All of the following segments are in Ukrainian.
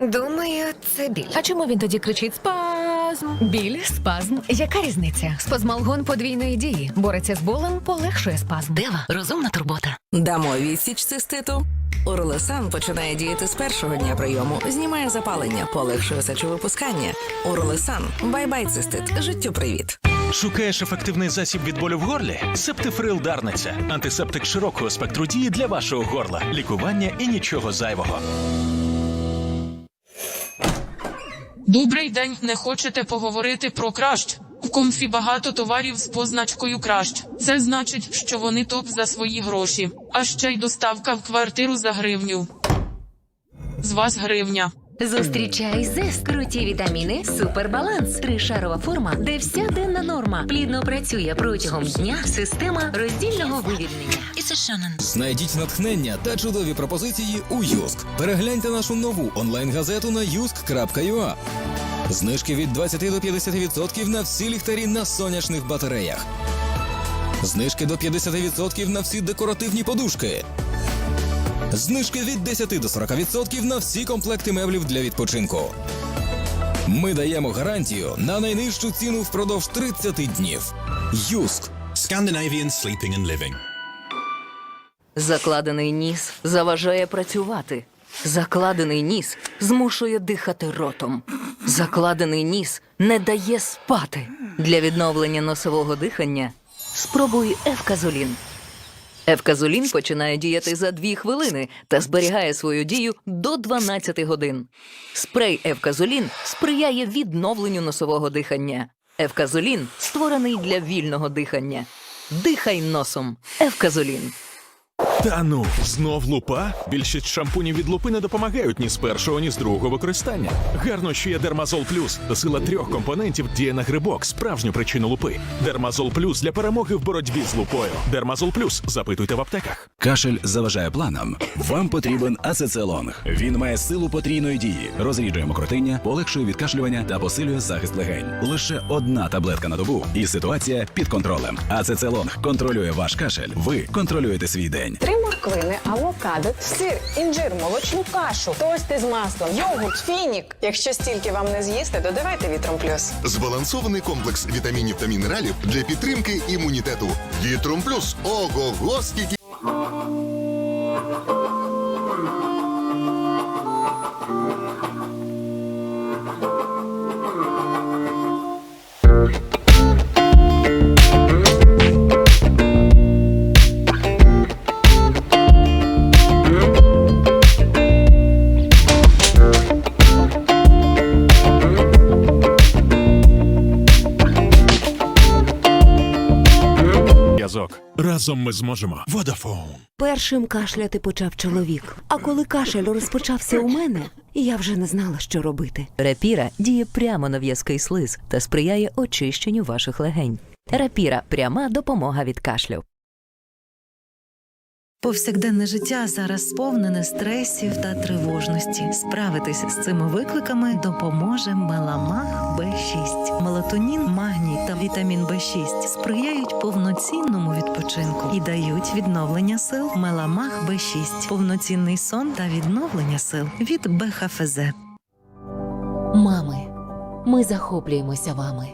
Думаю, це біль. А чому він тоді кричить спазм? Біль, спазм. Яка різниця? Спазмалгон подвійної дії. Бореться з болем, полегшує спазм. Дева, розумна турбота. Дамо відсіч циститу. Урлесан починає діяти з першого дня прийому, знімає запалення, полегшує сечовипускання. Урлесан, бай-бай цистит, життю привіт. Шукаєш ефективний засіб від болю в горлі? Септифрил Дарниця. Антисептик широкого спектру дії для вашого горла. Лікування і нічого зайвого. Добрий день, не хочете поговорити про кращ? В комфі багато товарів з позначкою кращ. Це значить, що вони топ за свої гроші. А ще й доставка в квартиру за гривню. З вас гривня. Зустрічай зест. Круті вітаміни, супербаланс, тришарова форма, де вся денна норма плідно працює протягом дня. Система роздільного вивільнення. Знайдіть натхнення та чудові пропозиції у Юск. Перегляньте нашу нову онлайн-газету на юск.ua. Знижки від 20 до 50% на всі ліхтарі на сонячних батареях. Знижки до 50% на всі декоративні подушки. Знижки від 10 до 40% на всі комплекти меблів для відпочинку. Ми даємо гарантію на найнижчу ціну впродовж 30 днів. Юск. Scandinavian Sleeping and Living. Закладений ніс заважає працювати. Закладений ніс змушує дихати ротом. Закладений ніс не дає спати. Для відновлення носового дихання спробуй Евказолін. Евказолін починає діяти за 2 хвилини та зберігає свою дію до 12 годин. Спрей Евказолін сприяє відновленню носового дихання. Евказолін створений для вільного дихання. Дихай носом. Евказолін. Та ну, знов лупа? Більшість шампунів від лупи не допомагають ні з першого, ні з другого використання. Гарно, що є Дермазол Плюс. Сила трьох компонентів діє на грибок, справжню причину лупи. Дермазол Плюс для перемоги в боротьбі з лупою. Дермазол Плюс. Запитуйте в аптеках. Кашель заважає планам. Вам потрібен ацецелонг. Він має силу потрійної дії, розріджує мокротиння, полегшує відкашлювання та посилює захист легень. Лише одна таблетка на добу, і ситуація під контролем. Ацецелонг контролює ваш кашель. Ви контролюєте свій день. Три морквини, авокадо, сир, інжир, молочну кашу, тости з маслом, йогурт, фінік. Якщо стільки вам не з'їсти, додавайте вітром плюс. Збалансований комплекс вітамінів та мінералів для підтримки імунітету. Вітром плюс. Ого-го, скільки Язок. Разом ми зможемо. Водафон. Першим кашляти почав чоловік. А коли кашель розпочався у мене, я вже не знала, що робити. Рапіра діє прямо на в'язкий слиз та сприяє очищенню ваших легень. Рапіра пряма допомога від кашлю. Повсякденне життя зараз сповнене стресів та тривожності. Справитися з цими викликами допоможе меламах Б6. Мелатонін, магній та вітамін Б6 сприяють повноцінному відпочинку і дають відновлення сил. Меламах Б6 повноцінний сон та відновлення сил від БХФЗ. Мами, ми захоплюємося вами.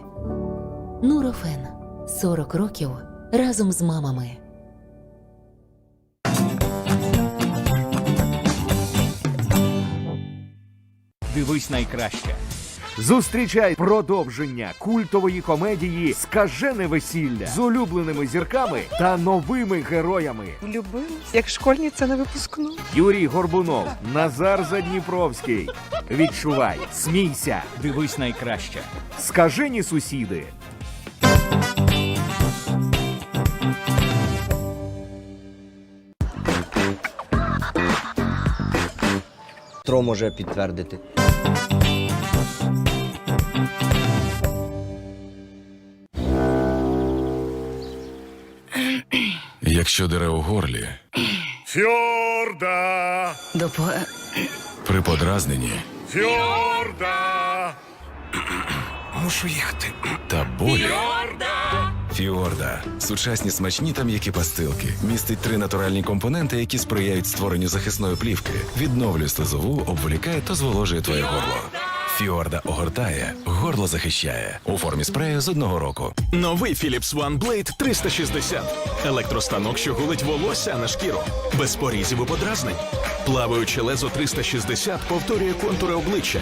Нурофен 40 років разом з мамами. Дивись найкраще. Зустрічай продовження культової комедії Скажене весілля з улюбленими зірками та новими героями. Влюбилась, як школьниця на випускну. Юрій Горбунов, Назар Задніпровський. Відчувай, смійся, дивись найкраще. Скажені сусіди. Тро може підтвердити. Якщо дере у горлі, Фьорда! Допо... при подразненні Фьорда! мушу їхати. Та болі. Фіорда сучасні смачні та м'які пастилки. Містить три натуральні компоненти, які сприяють створенню захисної плівки, відновлює слизову, обволікає та зволожує твоє горло. Фіорда огортає, горло захищає у формі спрею з одного року. Новий Philips One Blade 360. Електростанок, що гулить волосся на шкіру. Без порізів і подразнень. Плаваюче лезо 360 повторює контури обличчя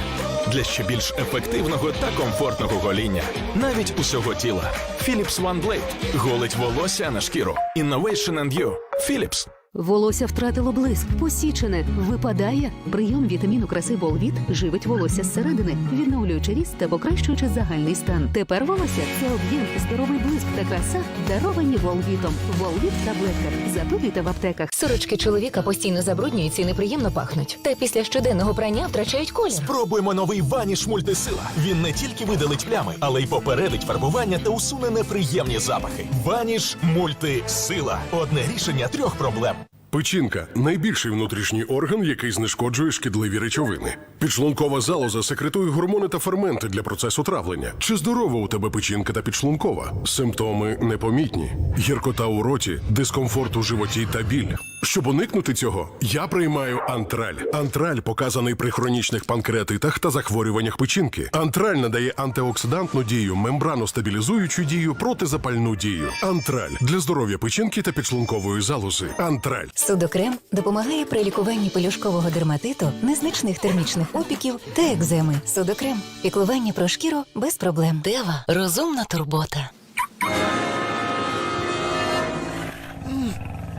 для ще більш ефективного та комфортного гоління. Навіть усього тіла. Philips One. Голить волосся на шкіру. Innovation and you. Philips. Волосся втратило блиск, посічене, випадає. Прийом вітаміну краси Болвіт живить волосся зсередини, відновлюючи ріст та покращуючи загальний стан. Тепер волосся це об'єм, здоровий блиск та краса, даровані Волвітом. Волвіт таблетка. Запитуйте в аптеках. Сорочки чоловіка постійно забруднюються і неприємно пахнуть. Та після щоденного прання втрачають колір. Спробуємо новий ваніш мультисила. Він не тільки видалить плями, але й попередить фарбування та усуне неприємні запахи. Ваніш мультисила. Одне рішення трьох проблем. Печінка найбільший внутрішній орган, який знешкоджує шкідливі речовини. Підшлункова залоза секретує гормони та ферменти для процесу травлення. Чи здорова у тебе печінка та підшлункова? Симптоми непомітні: гіркота у роті, дискомфорт у животі та біль. Щоб уникнути цього, я приймаю антраль. Антраль показаний при хронічних панкреатитах та захворюваннях печінки. Антраль надає антиоксидантну дію, мембрану-стабілізуючу дію, протизапальну дію. Антраль для здоров'я печінки та підшлункової залози. Антраль. Судокрем допомагає при лікуванні пелюшкового дерматиту, незначних термічних опіків та екземи. Судокрем піклування про шкіру без проблем. Дева розумна турбота.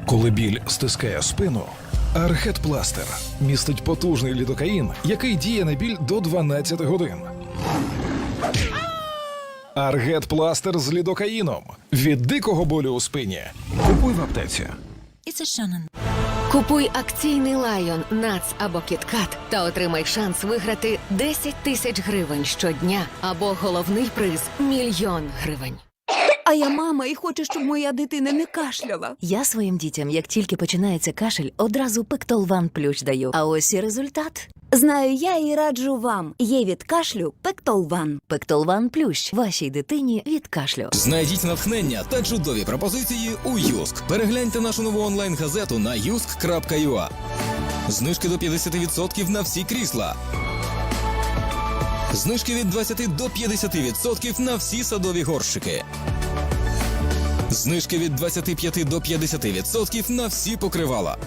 Коли біль стискає спину, Архет Пластер містить потужний лідокаїн, який діє на біль до 12 годин. Аргет Пластер з лідокаїном від дикого болю у спині. Купуй в аптеці. Купуй акційний лайон, нац або кіткат та отримай шанс виграти 10 тисяч гривень щодня або головний приз мільйон гривень. А я мама і хочу, щоб моя дитина не кашляла. Я своїм дітям, як тільки починається кашель, одразу Пектолван плющ даю. А ось і результат. Знаю, я і раджу вам. Є від кашлю Пектолван. Пектолван плющ вашій дитині від кашлю. Знайдіть натхнення та чудові пропозиції у Юск. Перегляньте нашу нову онлайн-газету на yusk.ua. Знижки до 50% на всі крісла. Знижки від 20 до 50% на всі садові горщики. Знижки від 25 до 50% на всі покривала.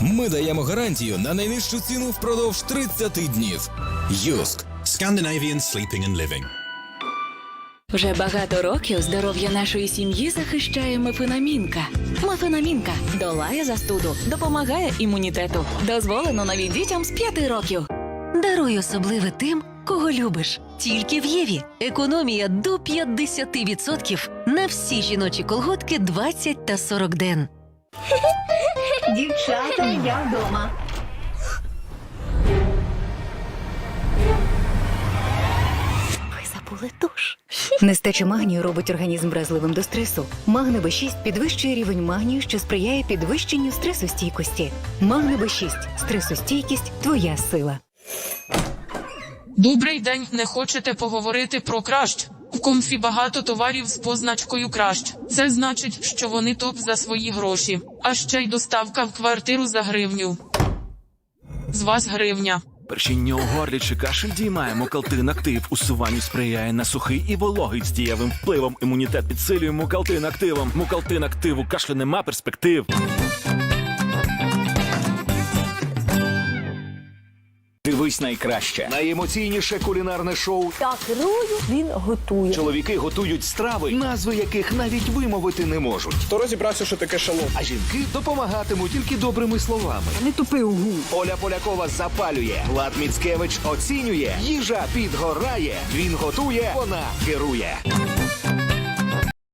Ми даємо гарантію на найнижчу ціну впродовж 30 днів. Юск. Scandinavian sleeping and living. Вже багато років здоров'я нашої сім'ї захищає мефенамінка. Мефенамінка долає застуду, допомагає імунітету. Дозволено навіть дітям з 5 років. Даруй особливе тим, кого любиш. Тільки в Єві. Економія до 50% на всі жіночі колготки 20 та 40 ден. Дівчата, я вдома. Ви забули душ. Нестача магнію робить організм вразливим до стресу. Магне Б6 підвищує рівень магнію, що сприяє підвищенню стресостійкості. Магне Б6 стресостійкість твоя сила. Добрий день, не хочете поговорити про кращ? Комфі багато товарів з позначкою кращ. Це значить, що вони топ за свої гроші. А ще й доставка в квартиру за гривню. З вас гривня. Першіння у горлі чи кашель діймає Мукалтин актив. Усуванню сприяє на сухий і вологий з дієвим впливом. Імунітет підсилює Мукалтин активом. Мукалтин активу кашлю нема перспектив. Дивись найкраще. Найемоційніше кулінарне шоу. Так, керую, він готує. Чоловіки готують страви, назви яких навіть вимовити не можуть. Хто розібрався, що таке шалом? А жінки допомагатимуть тільки добрими словами. Не тупи угу. Оля Полякова запалює. Влад Міцкевич оцінює. Їжа підгорає. Він готує, вона керує.